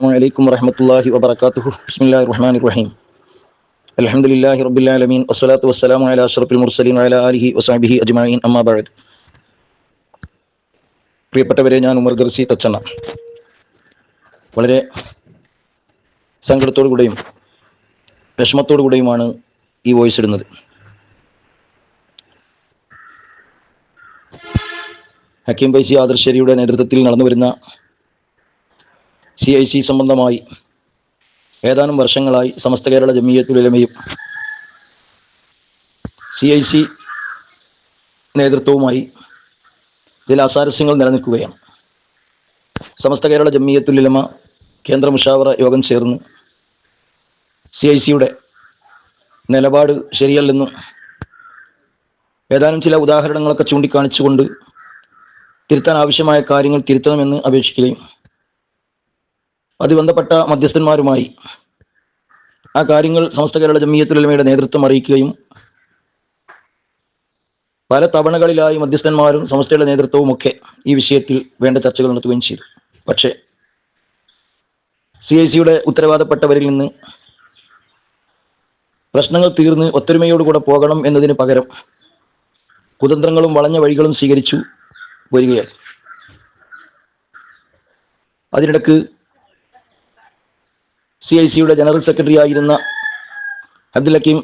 അലൈക്കും വറഹമത്തല്ലാഹി വബർക്കാത്തുഹു ബിസ്മില്ലാഹി റഹ്മാനി റഹീം അൽഹംദുലില്ലാഹി റബ്ബിൽ ആലമീൻ വസ്സലാത്തു വസ്സലാമു അലാ അഷ്റഫിൽ മുർസലീൻ അലാ ആലിഹി വസഹ്ബിഹി അജ്മഈൻ അമ്മാ പ്രിയപ്പെട്ടവരെ ഞാൻ ഉമർ ഗർസി തച്ചണ്ണ വളരെ സങ്കടത്തോടുകൂടെയും വിഷമത്തോടുകൂടെയുമാണ് ഈ വോയിസ് ഇടുന്നത്. ഹക്കീം ബൈസി ആദർശേരിയുടെ നേതൃത്വത്തിൽ നടന്നു വരുന്ന സി ഐ സി സംബന്ധമായി ഏതാനും വർഷങ്ങളായി സമസ്ത കേരള ജമീയത്തുലമയും സി ഐ സി നേതൃത്വവുമായി ചില അസാരസ്യങ്ങൾ നിലനിൽക്കുകയാണ്. സമസ്ത കേരള ജമീയത്തുലമ കേന്ദ്ര മുഷാവറ യോഗം ചേർന്ന് സി ഐ സിയുടെ നിലപാട് ശരിയല്ലെന്നും ഏതാനും ചില ഉദാഹരണങ്ങളൊക്കെ ചൂണ്ടിക്കാണിച്ചുകൊണ്ട് തിരുത്താൻ ആവശ്യമായ കാര്യങ്ങൾ തിരുത്തണമെന്ന് അപേക്ഷിക്കുകയും അത് ബന്ധപ്പെട്ട മധ്യസ്ഥന്മാരുമായി ആ കാര്യങ്ങൾ സമസ്ത കേരള ജമീയത്തുലമയുടെ നേതൃത്വം അറിയിക്കുകയും പല തവണകളിലായി മധ്യസ്ഥന്മാരും സമസ്തയുടെ നേതൃത്വവും ഒക്കെ ഈ വിഷയത്തിൽ വേണ്ട ചർച്ചകൾ നടത്തുകയും ചെയ്തു. പക്ഷേ സി ഐ സിയുടെ ഉത്തരവാദപ്പെട്ടവരിൽ നിന്ന് പ്രശ്നങ്ങൾ തീർന്ന് ഒത്തൊരുമയോടുകൂടെ പോകണം എന്നതിന് പകരം കുതന്ത്രങ്ങളും വളഞ്ഞ വഴികളും സ്വീകരിച്ചു വരികയായി. അതിനിടക്ക് സി ഐ സിയുടെ ജനറൽ സെക്രട്ടറി ആയിരുന്ന അബ്ദുൽ ഹക്കീം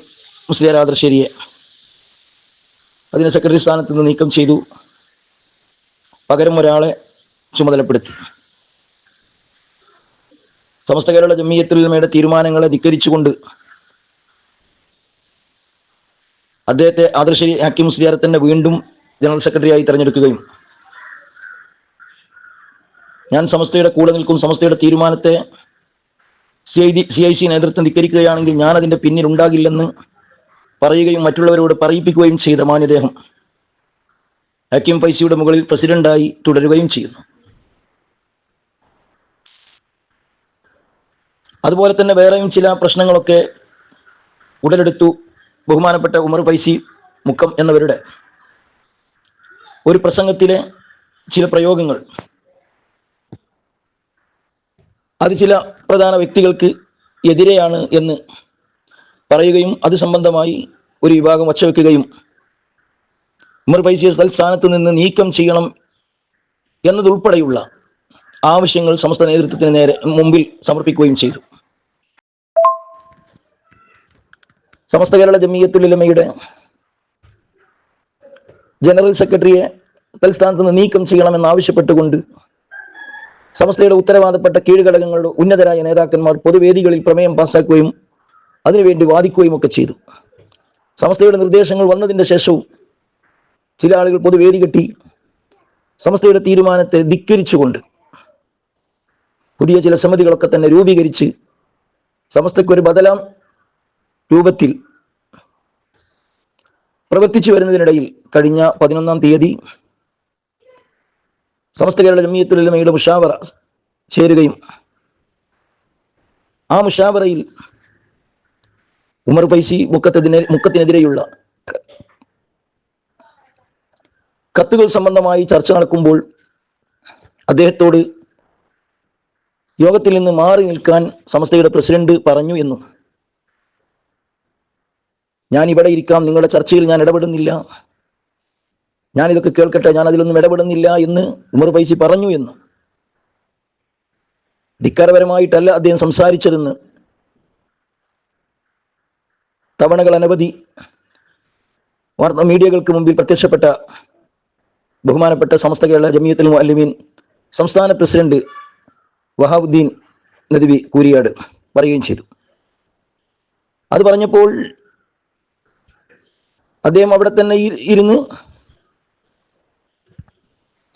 മുസ്ലിയാർ ആദർശേരിയെ അതിന് സെക്രട്ടറി സ്ഥാനത്ത് നിന്ന് നീക്കം ചെയ്തു. പകരം ഒരാളെ ചുമതലപ്പെടുത്തി. സമസ്ത കേരള ജമ്മിയത്തുലമയുടെ തീരുമാനങ്ങളെ ധിക്കരിച്ചുകൊണ്ട് അദ്ദേഹത്തെ ആദർശരി ഹക്കീം മുസ്ലിയാരെ തന്നെ വീണ്ടും ജനറൽ സെക്രട്ടറിയായി തെരഞ്ഞെടുക്കുകയും ഞാൻ സമസ്തയുടെ കൂടെ നിൽക്കും സമസ്തയുടെ തീരുമാനത്തെ C I C I C നേതൃത്വം ധിക്കരിക്കുകയാണെങ്കിൽ ഞാൻ അതിന്റെ പിന്നിൽ ഉണ്ടാകില്ലെന്ന് പറയുകയും മറ്റുള്ളവരോട് പറയിപ്പിക്കുകയും ചെയ്ത മാന്യദേഹം. ഹക്കീം പൈസയുടെ മുകളിൽ പ്രസിഡന്റായി തുടരുകയും ചെയ്യുന്നു. അതുപോലെ തന്നെ വേറെയും ചില പ്രശ്നങ്ങളൊക്കെ ഉടലെടുത്തു ബഹുമാനപ്പെട്ട ഉമർ പൈസി മുക്കം എന്നവരുടെ. ഒരു പ്രസംഗത്തിലെ ചില പ്രയോഗങ്ങൾ. അത് ചില പ്രധാന വ്യക്തികൾക്ക് എതിരെയാണ് എന്ന് പറയുകയും അത് സംബന്ധമായി ഒരു വിഭാഗം വച്ചവെക്കുകയും ഉമർ ഫൈസിയെ തൽസ്ഥാനത്ത് നിന്ന് നീക്കം ചെയ്യണം എന്നതുൾപ്പെടെയുള്ള ആവശ്യങ്ങൾ സമസ്ത നേതൃത്വത്തിന് നേരെ മുമ്പിൽ സമർപ്പിക്കുകയും ചെയ്തു. സമസ്ത കേരള ജമീയത്തുലമയുടെ ജനറൽ സെക്രട്ടറിയെ തൽസ്ഥാനത്ത് നിന്ന് നീക്കം ചെയ്യണമെന്ന് ആവശ്യപ്പെട്ടുകൊണ്ട് സമസ്തയുടെ ഉത്തരവാദപ്പെട്ട കീഴ്ഘടകങ്ങളുടെ ഉന്നതരായ നേതാക്കന്മാർ പൊതുവേദികളിൽ പ്രമേയം പാസാക്കുകയും അതിനുവേണ്ടി വാദിക്കുകയും ഒക്കെ ചെയ്തു. സമസ്തയുടെ നിർദ്ദേശങ്ങൾ വന്നതിന്റെ ശേഷവും ചില ആളുകൾ പൊതുവേദി കെട്ടി സമസ്തയുടെ തീരുമാനത്തെ ധിക്കരിച്ചുകൊണ്ട് പുതിയ ചില സമിതികളൊക്കെ തന്നെ രൂപീകരിച്ച് സമസ്തയ്ക്കൊരു ബദലാം രൂപത്തിൽ പ്രവർത്തിച്ചു വരുന്നതിനിടയിൽ കഴിഞ്ഞ പതിനൊന്നാം തീയതി സമസ്ത കേരള ജമീയത്തുലമയുടെ മുഷാവറ ചേരുകയും ആ മുഷാവറയിൽ ഉമർ ഫൈസി മുക്കത്തിനെ മുക്കത്തിനെതിരെയുള്ള കത്തുകൾ സംബന്ധമായി ചർച്ച നടക്കുമ്പോൾ അദ്ദേഹത്തോട് യോഗത്തിൽ നിന്ന് മാറി നിൽക്കാൻ സമസ്തയുടെ പ്രസിഡന്റ് പറഞ്ഞു എന്നും ഞാൻ ഇവിടെ ഇരിക്കാം നിങ്ങളുടെ ചർച്ചയിൽ ഞാൻ ഇടപെടുന്നില്ല ഞാൻ ഇതൊക്കെ കേൾക്കട്ടെ ഞാൻ അതിലൊന്നും ഇടപെടുന്നില്ല എന്ന് ഉമർ പൈസി പറഞ്ഞു എന്ന്. ധിക്കാരപരമായിട്ടല്ല അദ്ദേഹം സംസാരിച്ചതെന്ന്. തവണകൾ അനവധി വാർത്താ മീഡിയകൾക്ക് മുമ്പിൽ പ്രത്യക്ഷപ്പെട്ട ബഹുമാനപ്പെട്ട സമസ്ത കേരള ജമിയത്തുൽ മുഅല്ലിമീൻ സംസ്ഥാന പ്രസിഡന്റ് വഹാബുദ്ദീൻ നദവി കൂരിയാട് പറയുകയും ചെയ്തു. അത് പറഞ്ഞപ്പോൾ അദ്ദേഹം അവിടെ തന്നെ ഇരുന്ന്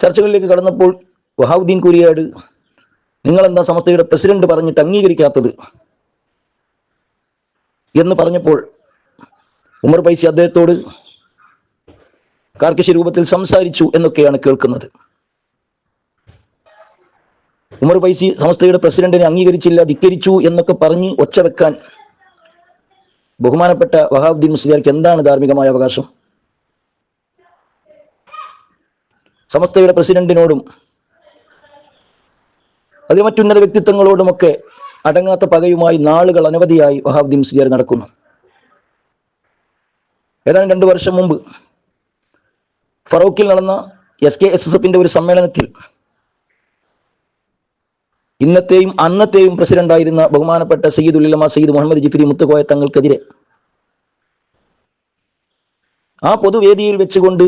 ചർച്ചകളിലേക്ക് കടന്നപ്പോൾ വഹാബുദ്ദീൻ കുരിയാട് നിങ്ങളെന്താ സമസ്തയുടെ പ്രസിഡന്റ് പറഞ്ഞിട്ട് അംഗീകരിക്കാത്തത്? എന്ന് പറഞ്ഞപ്പോൾ ഉമർ പൈസി അദ്ദേഹത്തോട് കാർക്കശ രൂപത്തിൽ സംസാരിച്ചു എന്നൊക്കെയാണ് കേൾക്കുന്നത്. ഉമർ പൈസി സമസ്തയുടെ പ്രസിഡന്റിനെ അംഗീകരിച്ചില്ല ധിക്കരിച്ചു എന്നൊക്കെ പറഞ്ഞ് ഒച്ച വെക്കാൻ ബഹുമാനപ്പെട്ട വഹാബുദ്ദീൻ മുസ്ലിയാർക്ക് എന്താണ് ധാർമ്മികമായ അവകാശം? സമസ്തയുടെ പ്രസിഡന്റിനോടും അതിൽ മറ്റുന്നത വ്യക്തിത്വങ്ങളോടുമൊക്കെ അടങ്ങാത്ത പകയുമായി നാളുകൾ അനവധിയായി വഹാബ്ദീൻ സിയർ നടക്കുന്നു. ഏതാണ്ട് രണ്ടു വർഷം മുമ്പ് ഫറൂഖിൽ നടന്ന എസ് കെ എസ് എസ് എഫിന്റെ ഒരു സമ്മേളനത്തിൽ ഇന്നത്തെയും അന്നത്തെയും പ്രസിഡന്റായിരുന്ന ബഹുമാനപ്പെട്ട സയ്യിദ് ഉല്ലമ സയ്യിദ് മുഹമ്മദ് ജിഫിരി മുത്തുകോയ തങ്ങൾക്കെതിരെ ആ പൊതുവേദിയിൽ വെച്ചുകൊണ്ട്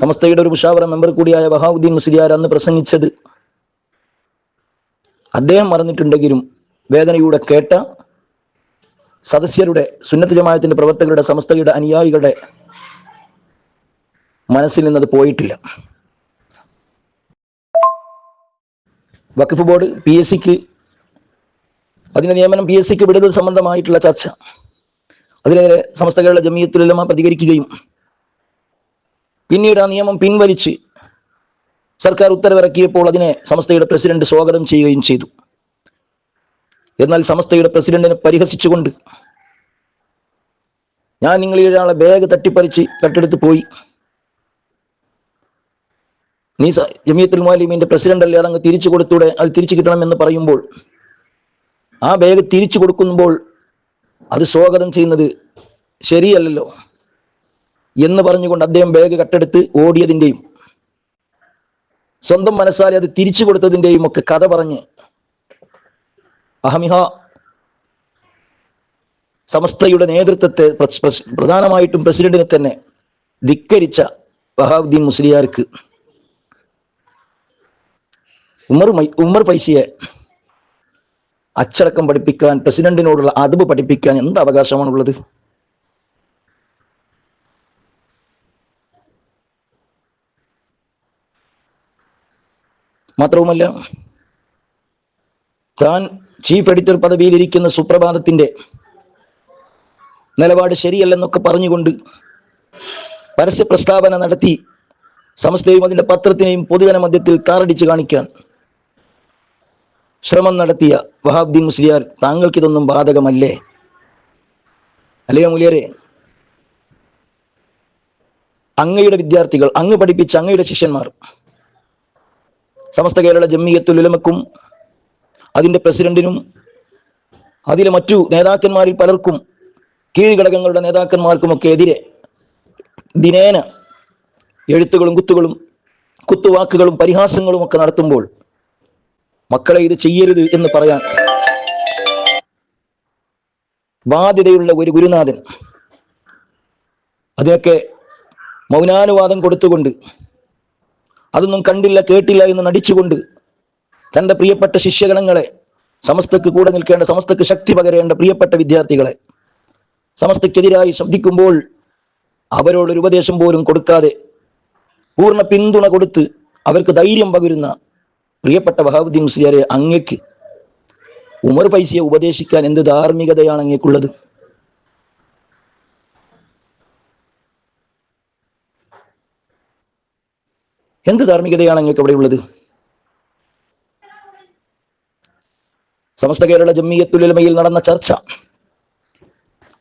സമസ്തയുടെ ഒരു മുഷാവറ മെമ്പർ കൂടിയായ ബഹാവുദ്ദീൻ മുസ്ലിയാർ അന്ന് പ്രസംഗിച്ചത് അദ്ദേഹം മറന്നിട്ടുണ്ടെങ്കിലും വേദനയുടെ കേട്ട സദസ്യരുടെ സുന്നത്ത് ജമായത്തിന്റെ പ്രവർത്തകരുടെ സമസ്തയുടെ അനുയായികളുടെ മനസ്സിൽ നിന്നത് പോയിട്ടില്ല. വഖഫ് ബോർഡ് പി എസ് സിക്ക് അതിന്റെ നിയമനം പി എസ് സിക്ക് വിടുന്നത് സംബന്ധമായിട്ടുള്ള ചർച്ച. അതിനെതിരെ സമസ്തകളുടെ ജമീയത്തിലെല്ലാം പ്രതികരിക്കുകയും പിന്നീട് ആ നിയമം പിൻവലിച്ച് സർക്കാർ ഉത്തരവിറക്കിയപ്പോൾ അതിനെ സമസ്തയുടെ പ്രസിഡന്റ് സ്വാഗതം ചെയ്യുകയും ചെയ്തു. എന്നാൽ സമസ്തയുടെ പ്രസിഡന്റിനെ പരിഹസിച്ചുകൊണ്ട് ഞാൻ നിങ്ങളിൽ ഒരാളെ ബാഗ് തട്ടിപ്പറിച്ച് കട്ടെടുത്ത് പോയി. നീ ജമിയത്തുൽ മാലിമിന്റെ പ്രസിഡന്റ് അല്ലേ? അതങ്ങ് തിരിച്ചു കൊടുത്തൂടെ? അത് തിരിച്ചു കിട്ടണം എന്ന് പറയുമ്പോൾ ആ ബാഗ് തിരിച്ചു കൊടുക്കുമ്പോൾ അത് സ്വാഗതം ചെയ്യുന്നത് ശരിയല്ലല്ലോ. എന്ന് പറഞ്ഞുകൊണ്ട് അദ്ദേഹം ബാഗ് കട്ടെടുത്ത് ഓടിയതിന്റെയും സ്വന്തം മനസ്സാലെ അത് തിരിച്ചു കൊടുത്തതിന്റെയും ഒക്കെ കഥ പറഞ്ഞ് അഹമിഹ സമസ്തയുടെ നേതൃത്വത്തെ പ്ര- പ്ര- പ്രധാനമായിട്ടും പ്രസിഡന്റിനെ തന്നെ ധിക്കരിച്ച വഹാബുദ്ദീൻ മുസ്ലിയാർക്ക് ഉമർ ഉമർ പൈസയെ അച്ചടക്കം പഠിപ്പിക്കാൻ പ്രസിഡന്റിനോടുള്ള അതബ് പഠിപ്പിക്കാൻ എന്ത് അവകാശമാണുള്ളത്? മാത്രവുമല്ല താൻ ചീഫ് എഡിറ്റർ പദവിയിലിരിക്കുന്ന സുപ്രഭാതത്തിന്റെ നിലപാട് ശരിയല്ലെന്നൊക്കെ പറഞ്ഞുകൊണ്ട് പരസ്യ പ്രസ്താവന നടത്തി സമസ്തയും അതിന്റെ പത്രത്തിനെയും പൊതുജന മധ്യത്തിൽ താറടിച്ച് കാണിക്കാൻ ശ്രമം നടത്തിയ വഹാബ്ദീൻ മുസ്ലിയാർ താങ്കൾക്കിതൊന്നും ബാധകമല്ലേ? അല്ലയോ മുലിയരെ? അങ്ങയുടെ വിദ്യാർത്ഥികൾ അങ്ങ് പഠിപ്പിച്ച അങ്ങയുടെ ശിഷ്യന്മാർ സമസ്ത കേരള ജമ്മിയത്തുൽ ഉലമക്കും അതിന്റെ പ്രസിഡന്റിനും അതിലെ മറ്റു നേതാക്കന്മാരിൽ പലർക്കും കീഴ്ഘടകങ്ങളുടെ നേതാക്കന്മാർക്കുമൊക്കെ എതിരെ ദിനേന എഴുത്തുകളും കുത്തുകളും കുത്തുവാക്കുകളും പരിഹാസങ്ങളും ഒക്കെ നടത്തുമ്പോൾ മക്കളെ ഇത് ചെയ്യരുത് എന്ന് പറയാൻ ബാധ്യതയുള്ള ഒരു ഗുരുനാഥൻ. അതിനൊക്കെ മൗനാനുവാദം കൊടുത്തുകൊണ്ട് അതൊന്നും കണ്ടില്ല കേട്ടില്ല എന്ന് നടിച്ചുകൊണ്ട് തന്റെ പ്രിയപ്പെട്ട ശിഷ്യഗണങ്ങളെ സമസ്തക്ക് കൂടെ നിൽക്കേണ്ട സമസ്തക്ക് ശക്തി പകരേണ്ട പ്രിയപ്പെട്ട വിദ്യാർത്ഥികളെ സമസ്തക്കെതിരായി ശബ്ദിക്കുമ്പോൾ അവരോടൊരു ഉപദേശം പോലും കൊടുക്കാതെ പൂർണ പിന്തുണ കൊടുത്ത് അവർക്ക് ധൈര്യം പകരുന്ന പ്രിയപ്പെട്ട വഹാബുദ്ദീൻ മുസ്ലിയാരെ അങ്ങയ്ക്ക് ഉമർ പൈസയെ ഉപദേശിക്കാൻ എന്ത് ധാർമ്മികതയാണ് അങ്ങേക്കുള്ളത്? എന്ത് ധാർമ്മികതയാണ് നിങ്ങൾക്ക് ഉള്ളത്? സമസ്ത കേരള ജമ്മിയത്തുലമയിൽ നടന്ന ചർച്ച.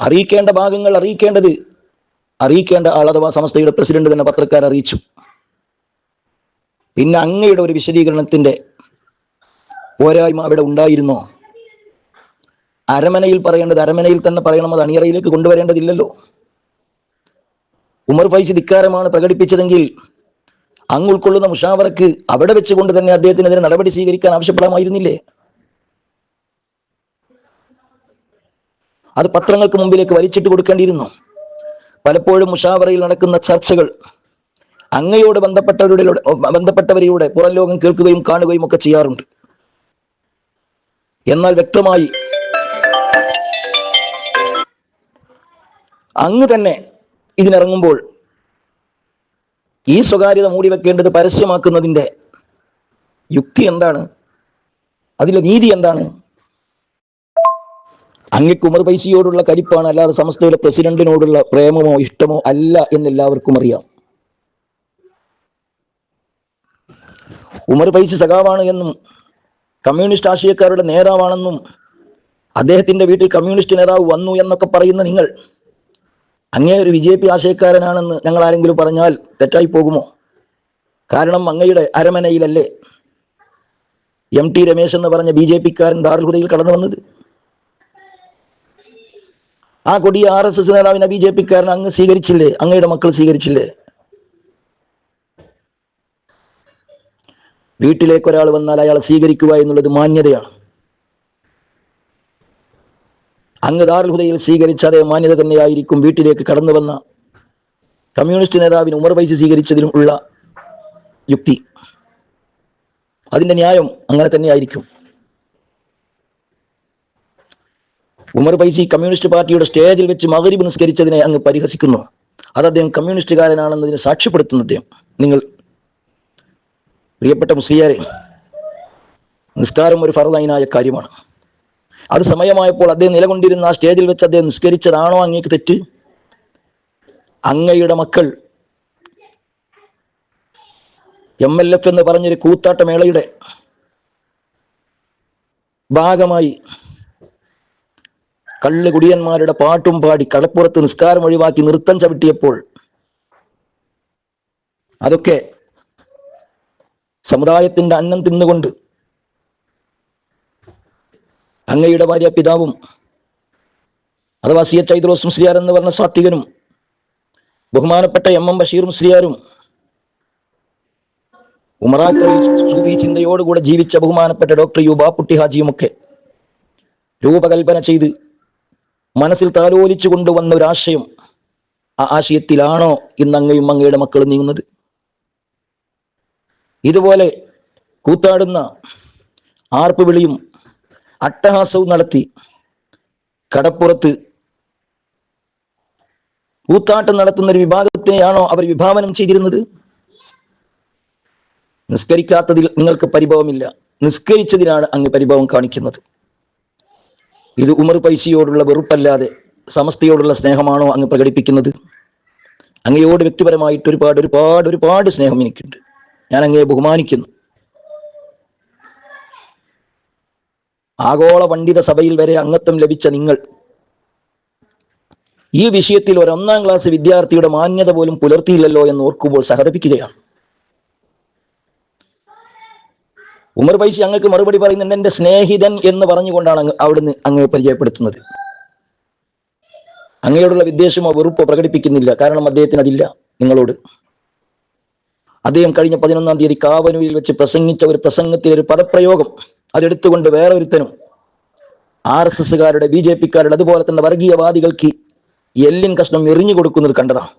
അറിയിക്കേണ്ട ഭാഗങ്ങൾ അറിയിക്കേണ്ടത് അറിയിക്കേണ്ട ആൾ അഥവാ സമസ്തയുടെ പ്രസിഡന്റ് തന്നെ പത്രക്കാർ അറിയിച്ചു. പിന്നെ അങ്ങയുടെ ഒരു വിശദീകരണത്തിന്റെ പോരായ്മ അവിടെ ഉണ്ടായിരുന്നോ? അരമനയിൽ പറയേണ്ടത് അരമനയിൽ തന്നെ പറയണം അത് അണിയറയിലേക്ക് കൊണ്ടുവരേണ്ടതില്ലല്ലോ. ഉമർ ഫൈസി ധിക്കാരമാണ് പ്രകടിപ്പിച്ചതെങ്കിൽ അങ്ങ് ഉൾക്കൊള്ളുന്ന മുഷാവറക്ക് അവിടെ വെച്ചുകൊണ്ട് തന്നെ അദ്ദേഹത്തിനെതിരെ നടപടി സ്വീകരിക്കാൻ ആവശ്യപ്പെടാമായിരുന്നില്ലേ? അത് പത്രങ്ങൾക്ക് മുമ്പിലേക്ക് വലിച്ചിട്ട് കൊടുക്കേണ്ടിയിരുന്നു. പലപ്പോഴും മുഷാവറയിൽ നടക്കുന്ന ചർച്ചകൾ അങ്ങയോട് ബന്ധപ്പെട്ടവരുടെ ബന്ധപ്പെട്ടവരിലൂടെ പുറം ലോകം കേൾക്കുകയും കാണുകയും ഒക്കെ ചെയ്യാറുണ്ട്. എന്നാൽ വ്യക്തമായി അങ്ങ് തന്നെ ഇതിനിറങ്ങുമ്പോൾ ഈ സ്വകാര്യത മൂടി വെക്കേണ്ടത് പരസ്യമാക്കുന്നതിന്റെ യുക്തി എന്താണ്? അതിലെ നീതി എന്താണ്? അങ്ങക്ക് ഉമർ പൈസയോടുള്ള കരിപ്പാണ് അല്ലാതെ സമസ്തയിലെ പ്രസിഡന്റിനോടുള്ള പ്രേമമോ ഇഷ്ടമോ അല്ല എന്ന് എല്ലാവർക്കും അറിയാം. ഉമർ പൈസ സഖാവാണ് എന്നും കമ്മ്യൂണിസ്റ്റ് ആശയക്കാരുടെ നേതാവാണെന്നും അദ്ദേഹത്തിന്റെ വീട്ടിൽ കമ്മ്യൂണിസ്റ്റ് നേതാവ് വന്നു എന്നൊക്കെ പറയുന്ന നിങ്ങൾ അങ്ങേ ഒരു ബി ജെ പി ആശയക്കാരനാണെന്ന് ഞങ്ങൾ ആരെങ്കിലും പറഞ്ഞാൽ തെറ്റായി പോകുമോ? കാരണം അങ്ങയുടെ അരമനയിലല്ലേ എം ടി രമേശ് എന്ന് പറഞ്ഞ ബി ജെ പിക്കാരൻ ദാർഹുദയിൽ കടന്നു വന്നത്? ആ കൊടിയ ആർ എസ് എസ് നേതാവിനെ ബി ജെ പിക്കാരൻ അങ്ങ് സ്വീകരിച്ചില്ലേ? അങ്ങയുടെ മക്കൾ സ്വീകരിച്ചില്ലേ? വീട്ടിലേക്ക് ഒരാൾ വന്നാൽ അയാളെ സ്വീകരിക്കുക എന്നുള്ളത് മാന്യതയാണ്. അങ്ങ് ദാർഹുദയിൽ സ്വീകരിച്ച അതേ മാന്യത തന്നെയായിരിക്കും വീട്ടിലേക്ക് കടന്നു വന്ന കമ്മ്യൂണിസ്റ്റ് നേതാവിന് ഉമർ വൈസ് സ്വീകരിച്ചതിനും ഉള്ള യുക്തി. അതിന്റെ ന്യായം അങ്ങനെ തന്നെയായിരിക്കും. ഉമർ പൈസി കമ്മ്യൂണിസ്റ്റ് പാർട്ടിയുടെ സ്റ്റേജിൽ വെച്ച് മകരിബ് നിസ്കരിച്ചതിനെ അങ്ങ് പരിഹസിക്കുന്നു. അത് അദ്ദേഹം കമ്മ്യൂണിസ്റ്റുകാരനാണെന്നതിനെ സാക്ഷ്യപ്പെടുത്തുന്ന അദ്ദേഹം. നിങ്ങൾ പ്രിയപ്പെട്ട മുസ്ലിയാരെ നിസ്കാരം ഒരു ഫറദൈനായ കാര്യമാണ്. അത് സമയമായപ്പോൾ അദ്ദേഹം നിലകൊണ്ടിരുന്ന ആ സ്റ്റേജിൽ വെച്ച് അദ്ദേഹം നിസ്കരിച്ചതാണോ അങ്ങേക്ക് തെറ്റ്? അങ്ങയുടെ മക്കൾ എം എൽ എഫ് എന്ന് പറഞ്ഞൊരു കൂത്താട്ടമേളയുടെ ഭാഗമായി കള്ള് കുടിയന്മാരുടെ പാട്ടും പാടി കടപ്പുറത്ത് നിസ്കാരം ഒഴിവാക്കി നൃത്തം ചവിട്ടിയപ്പോൾ അതൊക്കെ സമുദായത്തിന്റെ അന്നം തിന്നുകൊണ്ട് അങ്ങയുടെ ഭാര്യ പിതാവും അഥവാ സി എച്ച് ഐദ്രോസ് മുസ്ലിയാർ എന്ന് പറഞ്ഞ സാത്വികനും ബഹുമാനപ്പെട്ട എം എം ബഷീർ മുസ്ലിയാരും ഉമറാക്കളിൽ സൂഫി ചിന്തയോടുകൂടെ ജീവിച്ച ബഹുമാനപ്പെട്ട ഡോക്ടർ യു ബാപ്പുട്ടി ഹാജിയുമൊക്കെ രൂപകൽപ്പന ചെയ്ത് മനസ്സിൽ താലോലിച്ചു കൊണ്ടുവന്ന ഒരു ആശയം ആ ആശയത്തിലാണോ ഇന്ന് അങ്ങയും അങ്ങയുടെ മക്കൾ നീങ്ങുന്നത്? ഇതുപോലെ കൂത്താടുന്ന ആർപ്പ് വിളിയും അട്ടഹാസവും നടത്തി കടപ്പുറത്ത് കൂത്താട്ടം നടത്തുന്ന ഒരു വിഭാഗത്തിനെയാണോ അവർ വിഭാവനം ചെയ്തിരുന്നത്? നിസ്കരിക്കാത്തതിൽ നിങ്ങൾക്ക് പരിഭവമില്ല. നിസ്കരിച്ചതിനാണ് അങ്ങ് പരിഭവം കാണിക്കുന്നത്. ഇത് ഉമർ പൈസയോടുള്ള വെറുപ്പല്ലാതെ സമസ്തയോടുള്ള സ്നേഹമാണോ അങ്ങ് പ്രകടിപ്പിക്കുന്നത്? അങ്ങയോട് വ്യക്തിപരമായിട്ട് ഒരുപാട് ഒരുപാട് ഒരുപാട് സ്നേഹം എനിക്കുണ്ട്. ഞാൻ അങ്ങയെ ബഹുമാനിക്കുന്നു. ആഗോള പണ്ഡിത സഭയിൽ വരെ അംഗത്വം ലഭിച്ച നിങ്ങൾ. ഈ വിഷയത്തിൽ ഒരു ഒന്നാം ക്ലാസ് വിദ്യാർത്ഥിയുടെ മാന്യത പോലും പുലർത്തിയില്ലല്ലോ എന്ന് ഓർക്കുമ്പോൾ സഹതപിക്കുകയാണ്. ഉമർ പൈസി അങ്ങക്ക് മറുപടി പറയുന്നുണ്ട് എന്റെ സ്നേഹിതൻ എന്ന് പറഞ്ഞുകൊണ്ടാണ് അവിടുന്ന് അങ്ങയെ പരിചയപ്പെടുത്തുന്നത്. അങ്ങയോടുള്ള വിദ്വേഷമോ വെറുപ്പോ പ്രകടിപ്പിക്കുന്നില്ല. കാരണം അദ്ദേഹത്തിന് അതില്ല നിങ്ങളോട്. അദ്ദേഹം കഴിഞ്ഞ പതിനൊന്നാം തീയതി കാവനുവിൽ വെച്ച് പ്രസംഗിച്ച ഒരു പ്രസംഗത്തിലെ ഒരു പദപ്രയോഗം അതെടുത്തുകൊണ്ട് വേറെ ഒരുത്തനും ആർ എസ് എസ്സുകാരുടെ ബി ജെ പിക്കാരുടെ അതുപോലെ തന്നെ വർഗീയവാദികൾക്ക് എല്ലിൻ കഷ്ണം എറിഞ്ഞു കൊടുക്കുന്നത് കണ്ടതാണ്.